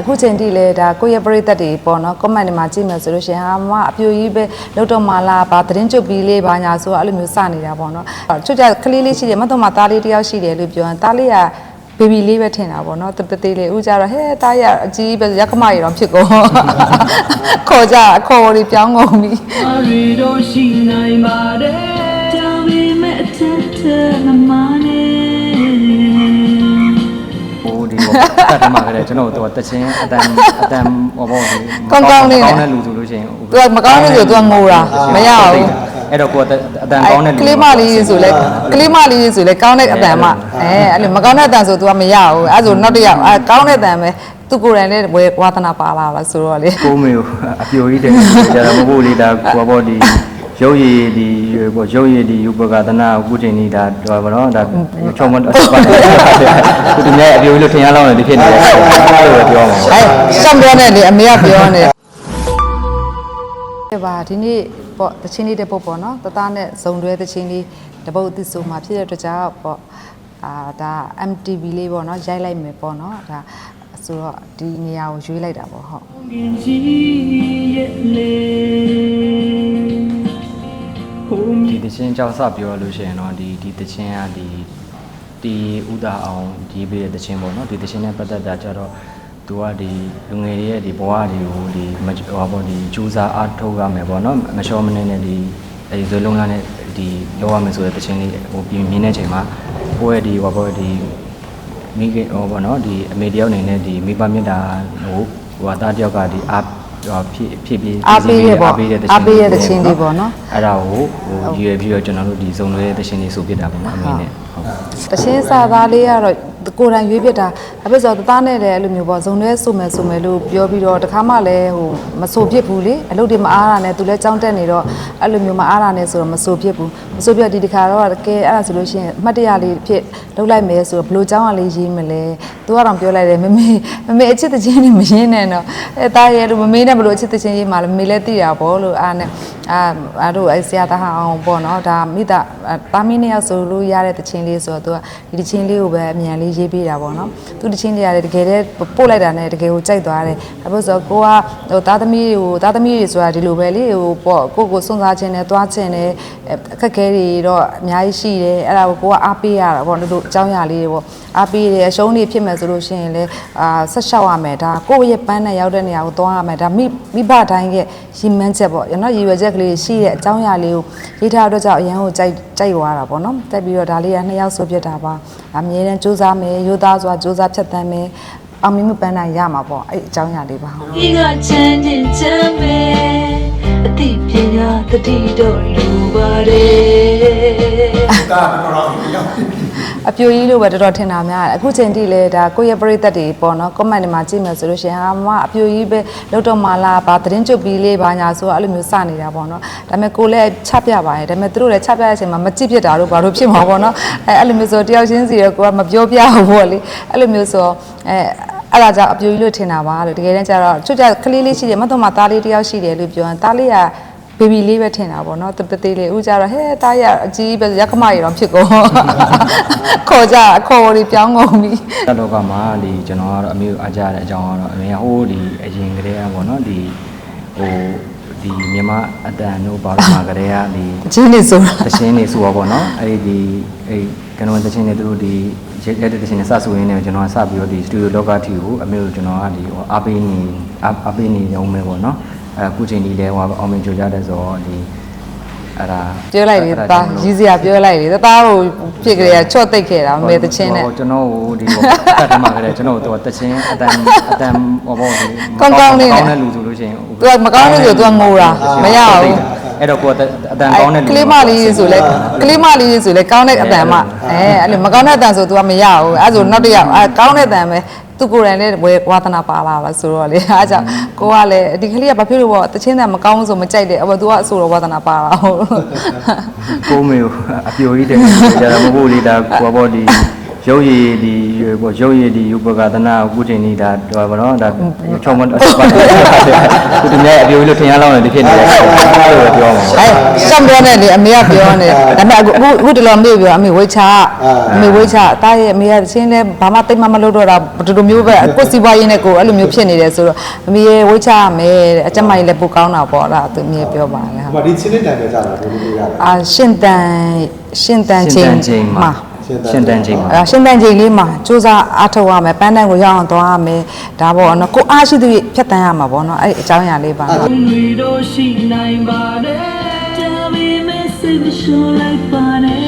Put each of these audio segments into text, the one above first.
အခုချိန်ထိလဲဒါကိုယ့်ရဲ့ပရိသတ်တွေပေါ့နော် comment တွေမှာကြည့်မယ်ဆိုလို့ရှိရင်ဟာမအပြူကြီးပဲလောက်တော့မလားဗာသတင်းကြုတ်ပြီးလေးဘာညာဆိုအဲ့လိုမျိုးစနေတာပေါ့နော်ချွတ်ကြကလေးလေးရှိတယ်မတ်တော့မသားလေးတယောက်ရှိတယ်လို့ပြောရင်သားလေးကဘေဘီလေးပဲထင်တာပေါ့နော်တတသေးလေးဦးကြတော့ဟဲ့တားရအကြီးပဲရက်ကမရီတော့ဖြစ်ကုန်ခေါ်ကြအခေါ်ရီပြောင်းကုန်ပြီရီတော့ရှိနိုင်ပါတယ်ကြောင်ပေမဲ့အထက်ထက်မမ နဲ့ဟိုဒီဟိုတတ်တယ်မှာကလေးကျွန်တော်တို့တချင်းအတန်အတန်ဟောပေါ့ဒီကောင်းကောင်းလေးနဲ့ကောင်းတဲ့လူဆိုလို့ရှိရင်သူကမကောင်းလို့ဆိုသူကငိုတာမရဘူးအဲ့တော့ကိုယ်အတန်ကောင်းတဲ့လူကလေးမလေးဆိုလဲကလေးမလေးဆိုလဲကောင်းတဲ့အတန်မှအဲအဲ့လိုမကောင်းတဲ့အတန်ဆို तू ကမရဘူးအဲ့ဆိုနောက်တစ်ယောက်အဲကောင်းတဲ့အတန်ပဲသူကိုယ်တိုင်လည်းဝေဝါသနာပါလာပါဆိုတော့လေကိုမေကိုအပြိုကြီးတယ်ကျတော့မဟုတ်လေဒါကိုပေါ့ဒီ ရုပ်ရည်ဒီပေါ့ရုပ်ရည်ဒီဥပကသနာကုချိန်ဒီဒါတော့ဗောနော်ဒါချုံမတော့ပါတယ်သူဒီနေ့အပြိုကြီးလို့ထင်ရလောက်နေဒီဖြစ်နေတယ်လို့ပြောမှာအဲရှောင်းပြောနေလေအမေကပြောနေတယ်ပါဒီနေ့ပေါ့တချင်းလေးတစ်ပုတ်ပေါ့နော်တသားနဲ့ဇုံတွဲတချင်းလေးတစ်ပုတ်အသစ်ဆိုမှဖြစ်တဲ့အတွက်ကြောင့်ပေါ့အာဒါ MTV လေးပေါ့နော်ရိုက်လိုက်မယ်ပေါ့နော်ဒါဆိုတော့ဒီနေရာကိုရွေးလိုက်တာပေါ့ဟုတ်ငင်ကြီးရဲ့လေဟိုဒီတ ချင်းကြောက်စပြောလို့ရှိရင်တော့ဒီဒီတချင်းကဒီဒီဥဒါအောင်ဒီပေးတဲ့တချင်းပေါ့နော်ဒီတချင်းနဲ့ပတ်သက်တာကြတော့သူကဒီလူငယ်တွေရဲ့ဒီဘဝတွေကိုဒီမဟောပေါ့ဒီကြိုးစားအားထုတ်ရမယ်ပေါ့နော်မလျှော်မနေနဲ့ဒီအဲဒီဇွဲလုံးလာနဲ့ဒီလောက်ရမယ်ဆိုတဲ့တချင်းလေးဟိုပြင်မြင်တဲ့ချိန်မှာကိုယ့်ရဲ့ဒီဟောပေါ့ဒီမိခင်ဟောပေါ့နော်ဒီအမေတယောက်အနေနဲ့ဒီမိဘမြတ်တာဟိုဟိုအသားတယောက်ကဒီအားဟော ဖြစ်ဖြစ်ပြီးအားပေးရပေါ့အားပေးတဲ့တအားပေးရတဲ့ချင်းချင်းလေးပေါ့နော်အဲ့ဒါကိုဟိုရည်ရွယ်ပြီးတော့ကျွန်တော်တို့ဒီစုံလွဲတဲ့ရှင်လေးဆိုပြတာပေါ့နော်အမေနဲ့ဟုတ်တချင်းစာသားလေးကတော့ ကိုယ်တိုင်ရွေးပြတာအဖြစ်ဆိုတော့တသားနဲ့လည်းအဲ့လိုမျိုးပေါ့ဇုံထဲဆိုမယ်ဆိုမယ်လို့ပြောပြီးတော့တခါမှလည်းဟိုမဆိုဖြစ်ဘူးလေအလုပ်တွေမအားတာနဲ့သူလည်းကြောင်းတက်နေတော့အဲ့လိုမျိုးမအားတာနဲ့ဆိုတော့မဆိုဖြစ်ဘူးမဆိုပြဒီတခါတော့ကဲအဲ့ဒါဆိုလို့ရှိရင်အမှတ်တရလေးဖြစ်လုပ်လိုက်မယ်ဆိုတော့ဘလို့ကြောင်းကလေးရေးမလဲသူကတော့ပြောလိုက်တယ်မမေမမေအချစ်တချင်းနဲ့မရင်းနဲ့တော့အဲသားရဲ့လို့မမေနဲ့ဘလို့အချစ်တချင်းရေးမှလည်းမမေလည်းသိတာပေါ့လို့အားနဲ့အာအားတို့အဲဆရာသားဟအောင်ပေါ့နော်ဒါမိသားတာမီနှစ်ယောက်ဆိုလို့ရတဲ့တချင်းလေးဆိုတော့သူကဒီတချင်းလေးကိုပဲအမြန်လေးရေးပေးတာပေါ့နော်သူတချင်းလေးရတယ်တကယ်တည်းပို့လိုက်တာနဲ့တကယ်ကိုကြိုက်သွားတယ်ဒါပေမဲ့ဆိုတော့ကိုကဟိုသားသမီးတွေကိုသားသမီးတွေဆိုတာဒီလိုပဲလေဟိုပေါ့ကိုကိုစွန့်စားခြင်းနဲ့သွားခြင်းနဲ့အခက်ခဲတွေတော့အများကြီးရှိတယ်အဲ့ဒါကိုကိုကအားပေးရတာပေါ့တို့အကြောင်းအရာလေးတွေပေါ့အားပေးတယ်အရှုံးတွေဖြစ်မယ်ဆိုလို့ရှိရင်လည်းအာဆက်လျှောက်ရမယ်ဒါကိုယ့်ရဲ့ပန်းနဲ့ရောက်တဲ့နေရာကိုသွားရမယ်ဒါမိမိဘတိုင်းရဲ့ရည်မှန်းချက်ပေါ့ရနော်ရည်ရွယ်ချက်ကလေးရှိတဲ့အကြောင်းအရာလေးကိုရေးထားတဲ့အတွက်ကြောင့်အရန်ကိုကြိုက်ကြိုက်သွားတာပေါ့နော်တက်ပြီးတော့ဒါလေးကနှစ်ယောက်ဆိုပြတာပါအမြဲတမ်းစူးစမ်းမယ်ရိုးသားစွာစူးစမ်းဖြတ်သန်းမယ်အောင်မြင်မှုပန်းနိုင်ရမှာပေါ့အဲ့အကြောင်းအရာလေးပါဟုတ်ဒီကချမ်းချင်းချမ်းမယ်အသိပညာတတိတော့လူပါတယ်ကာကတော့တော့ရောက်ပြီ အပြိုကြီးလို့ပဲတော်တော်ထင်တာများတယ်အခုချိန်ထိလဲဒါကိုယ့်ရဲ့ပရိသတ်တွေပေါ့နော် comment တွေမှာကြည့်မယ်ဆိုလို့ရှိရင်ဟာမအပြိုကြီးပဲလောက်တော့မလားဗာသတင်းကြုတ်ပြီးလေးဘာညာဆိုတော့အဲ့လိုမျိုးစနေတာပေါ့နော်ဒါပေမဲ့ကိုယ်လည်းချပြပါတယ်ဒါပေမဲ့သူတို့လည်းချပြတဲ့အချိန်မှာမကြည့်ဖြစ်တာတို့ဘာလို့ဖြစ်မှာပေါ့နော်အဲအဲ့လိုမျိုးဆိုတယောက်ချင်းစီရကိုကမပြောပြဘူးပေါ့လေအဲ့လိုမျိုးဆိုအဲအဲ့ဒါကြောင့်အပြိုကြီးလို့ထင်တာပါလို့တကယ်တမ်းကျတော့ချွတ်ကြကလေးလေးရှိတယ်မတ်တော့မသားလေးတယောက်ရှိတယ်လို့ပြောရင်သားလေးက ဘေဘီလေးပဲထင်တာပေါ့နော်တတသေးလေးဦးကြတော့ဟဲ့တားရအကြီးပဲရက်ကမရီတော့ဖြစ်ကုန်ခေါ်ကြအခေါ်ရီပြောင်းကုန်ပြီတလောကမှာဒီကျွန်တော်ကတော့အမေကိုအားကြရတဲ့အကြောင်းကတော့အမေကဟိုးဒီအရင်ကတည်းကပေါ့နော်ဒီဟိုဒီမြန်မာအတန်တို့ဘာလို့မှာကတည်းကဒီအကြီးနေဆိုတာတချင်းနေဆိုတော့ပေါ့နော်အဲ့ဒီအဲ့ကနဝန်တချင်းနေသူတို့ဒီရဲတဲ့တချင်းနေစဆိုရင်းနေကျွန်တော်ကစပြီးတော့ဒီစတူဒီယိုလောကတီကိုအမေကိုကျွန်တော်ကဒီဟိုအားပေးနေအားပေးနေရုံပဲပေါ့နော် အဲအခုချိန်ဒီလဲဟိုအောင်မြင်ကြကြတဲ့ဆိုတော့ဒီအဲ့ဒါပြောလိုက်လေတာရီးစရာပြောလိုက်လေသားကိုဖြစ်ကြရချော့တိတ်ခဲ့တာမေတချင်းနဲ့ဟိုကျွန်တော်ဟိုဒီဟိုတတ်တယ်မှာကလေးကျွန်တော်တို့တချင်းအတန်အတန်ဟောပေါ့ဒီကောင်းကောင်းလေးနဲ့ကောင်းတဲ့လူဆိုလို့ရှိရင်သူကမကောင်းလို့ဆိုသူကငိုတာမရဘူးအဲ့တော့ကိုယ်အတန်ကောင်းတဲ့လူကလေးမလေးဆိုလဲကလေးမလေးဆိုလဲကောင်းတဲ့အတန်မှအဲအဲ့လိုမကောင်းတဲ့အတန်ဆို तू ကမရဘူးအဲဆိုနောက်တစ်ယောက်အဲကောင်းတဲ့အတန်ပဲ သူကိုယ်တိုင်လည်းဝေဝါသနာပါလာပါဆိုတော့လေအားကြောင့်ကိုကလည်းဒီကလေးကဘာဖြစ်လို့ပေါ့တချင်းတန်မကောင်းဆိုမကြိုက်တယ်အော် तू ကအဆိုတော့ဝါသနာပါလာဟုတ်ကိုမေကိုအပြိုကြီးတယ်ကျတော့မဟုတ်လေဒါကိုပေါ့ဒီရရုပ်ရည်ဒီပေါ့ရုပ်ရည်ဒီဥပကသနာအခုချိန်นี้ဒါတော့ဗောနော်ဒါချောင်းမတော့ပါတယ် သူတည်းရဲ့အပြိုလို့ထင်ရလောက်နေဒီဖြစ်နေတယ်အဲ့လိုပြောမှာအဲစံပြောနေလေအမေကပြောနေဒါပေမဲ့အခုအခုအခုတလောမေ့ပြောအမေဝိတ်ချအမေဝိတ်ချတားရဲ့အမေကချင်းလဲဘာမှတိတ်မမလို့တော့တာဒီလိုမျိုးပဲကိုစီပွားရင်းနဲ့ကိုအဲ့လိုမျိုးဖြစ်နေတယ်ဆိုတော့အမေရဲ့ဝိတ်ချရမယ်တဲ့အကျမကြီးလည်းပိုကောင်းတာပေါ့အဲ့ဒါသူအမေပြောပါတယ်။ဟုတ်ဟိုဒီချင်းနဲ့တန်ကြတာဘယ်လိုလုပ်ရလဲအာရှင်တန်ရှင်တန်ရှချင်းင်းတန်ချိန်မှာ ရှင်းတန်ချိန်မှာအဲ့ရှင်တန်ချိန်လေးမှာစူးစမ်းအားထုတ်ရမယ်ပန်းတန်းကိုရောက်အောင်သွားရမယ်ဒါပေါ့နော်ကိုအားရှိသူဖြတ်တန်းရမှာပေါ့နော်အဲ့ဒီအကြောင်းအရာလေးပါနော်တွေတော့ရှိနိုင်ပါတယ်တမီမစိတ်ရှုံးလိုက်ပါနဲ့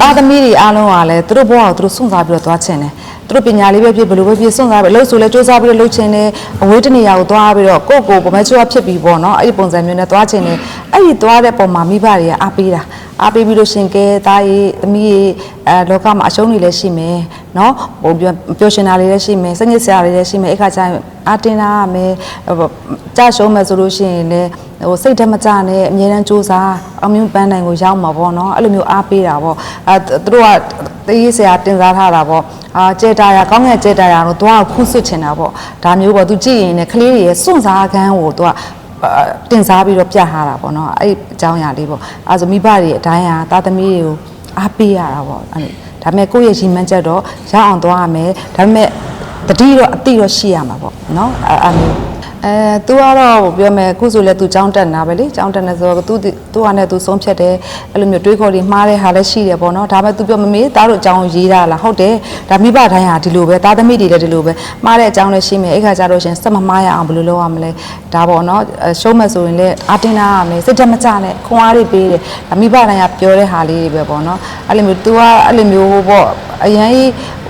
သားသမီးတွေအားလုံးကလည်းသူတို့ဘဝကိုသူတို့စွန့်စားပြီးတော့သွားချင်တယ်သူတို့ပညာလေးပဲဖြစ်ဘယ်လိုပဲဖြစ်စွန့်စားပြီးလှုပ်ဆိုလဲစူးစမ်းပြီးတော့လှုပ်ချင်တယ်အဝေးတနေရာကိုသွားပြီးတော့ကိုယ့်ကိုယ်ပမဲချွားဖြစ်ပြီးပေါ့နော်အဲ့ဒီပုံစံမျိုးနဲ့သွားချင်တယ်အဲ့ဒီသွားတဲ့ပုံမှာမိဘတွေကအားပေးတာ အားပေးပြီးလို့ရှင်ကဲသားရေးသမီးရေးအဲလောကမှာအရှုံးတွေလည်းရှိမယ်နော်ဟိုပြောပျော်ရှင်တာတွေလည်းရှိမယ်စိတ်ညစ်စရာတွေလည်းရှိမယ်အဲ့ခါကျရင်အားတင်လာရမယ်ဟိုကြာရှုံးမယ်ဆိုလို့ရှိရင်လည်းဟိုစိတ်ဓာတ်မကြနဲ့အမြဲတမ်းစူးစမ်းအောင်မြင်ပန်းနိုင်ကိုရောက်မှာပေါ့နော်အဲ့လိုမျိုးအားပေးတာပေါ့အဲသူတို့ကတရေးဆရာတင်စားထားတာပေါ့အာကြေတာရကောင်းငယ်ကြေတာရတော့သွားခုဆွတ်ချင်တာပေါ့ဒါမျိုးပေါ့သူကြည့်ရင်လည်းကလေးတွေရဲ့စွန့်စားခန်းကိုသူကအာ တင်စားပြီးတော့ပြထားတာပေါ့နော်အဲ့ဒီအကြောင်းအရာလေးပေါ့အဲဆိုမိဘတွေအတိုင်းဟာသားသမီးတွေကိုအားပေးရတာပေါ့အဲ့ဒါပေမဲ့ကိုယ့်ရဲ့ရည်မှန်းချက်တော့ရအောင်သွားရမယ်ဒါပေမဲ့တတိတော့အတိတော့ရှိရမှာပေါ့နော်အဲ့အဲ့မျိုး အဲသူကတော့ပြောမယ်ခုဆိုလဲသူចောင်းတက်နာပဲလေចောင်းတက်နေဆိုတော့သူသူကနဲ့သူဆုံးဖြတ်တယ်အဲ့လိုမျိုးတွေးခေါ်တွေမှားတဲ့ဟာလည်းရှိတယ်ပေါ့နော်ဒါပေမဲ့သူပြောမမေးသားတို့ចောင်းရေးတာလားဟုတ်တယ်ဒါမိဘတိုင်းဟာဒီလိုပဲသားသမီးတွေလည်းဒီလိုပဲမှားတဲ့အကြောင်းလည်းရှိမယ်အဲ့ခါကျတော့ရှင်စက်မမှားရအောင်ဘယ်လိုလုပ်ရမလဲဒါပေါ့နော်ရှုံးမယ်ဆိုရင်လည်းအတင်းနာရမယ်စစ်တက်မကြနဲ့ခွန်အားတွေပေးတယ်မိဘတိုင်းကပြောတဲ့ဟာလေးတွေပဲပေါ့နော်အဲ့လိုမျိုး तू ကအဲ့လိုမျိုးဟိုပေါ့အရင်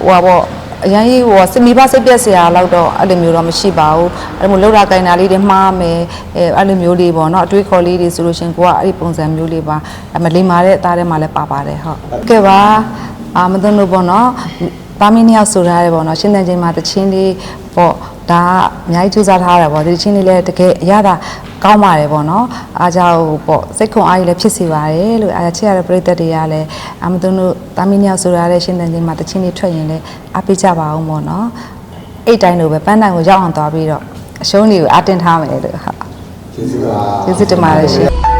ဟိုပါပေါ့ အရင်ကြီးဟိုစမိဘစိတ်ပြက်စရာလောက်တော့အဲ့လိုမျိုးတော့မရှိပါဘူးအဲ့လိုမျိုးလောက်တာကင်တာလေးတွေမှားမယ်အဲအဲ့လိုမျိုးလေးပေါ့နော်အတွေးခေါ်လေးတွေဆိုလို့ရှင်ကိုကအဲ့ဒီပုံစံမျိုးလေးပါအမလိမ္မာတဲ့အသားထဲမှာလည်းပါပါတယ်ဟုတ်ကဲ့ပါအာမသွန်းလို့ပေါ့နော်ပါမီနှစ်ယောက်ဆိုထားတယ်ပေါ့နော်ရှင်းတဲ့ချိန်မှာတချင်းလေးပေါ့ ဒါကအများကြီးကြိုးစားထားရတယ်ပေါ့ဒီချင်းလေးလည်းတကယ်အရသာကောင်းပါတယ်ပေါ့နော်အားကြောင့်ပေါ့စိတ်ခွန်အားကြီးလည်းဖြစ်စေပါတယ်လို့အားချစ်ရတဲ့ပရိသတ်တွေကလည်းအမသွန်းတို့တာမီနှစ်ယောက်ဆိုထားတဲ့ရှင်းတဲ့ချိန်မှာတချင်းလေးထွက်ရင်လည်းအားပေးကြပါအောင်ပေါ့နော်အဲ့တိုင်းလိုပဲပန်းတိုင်ကိုရောက်အောင်သွားပြီးတော့အရှုံးတွေကိုအတင်းထားမယ်လို့ဟုတ်ကျေးဇူးပါကျေးဇူးတင်ပါတယ်ရှင်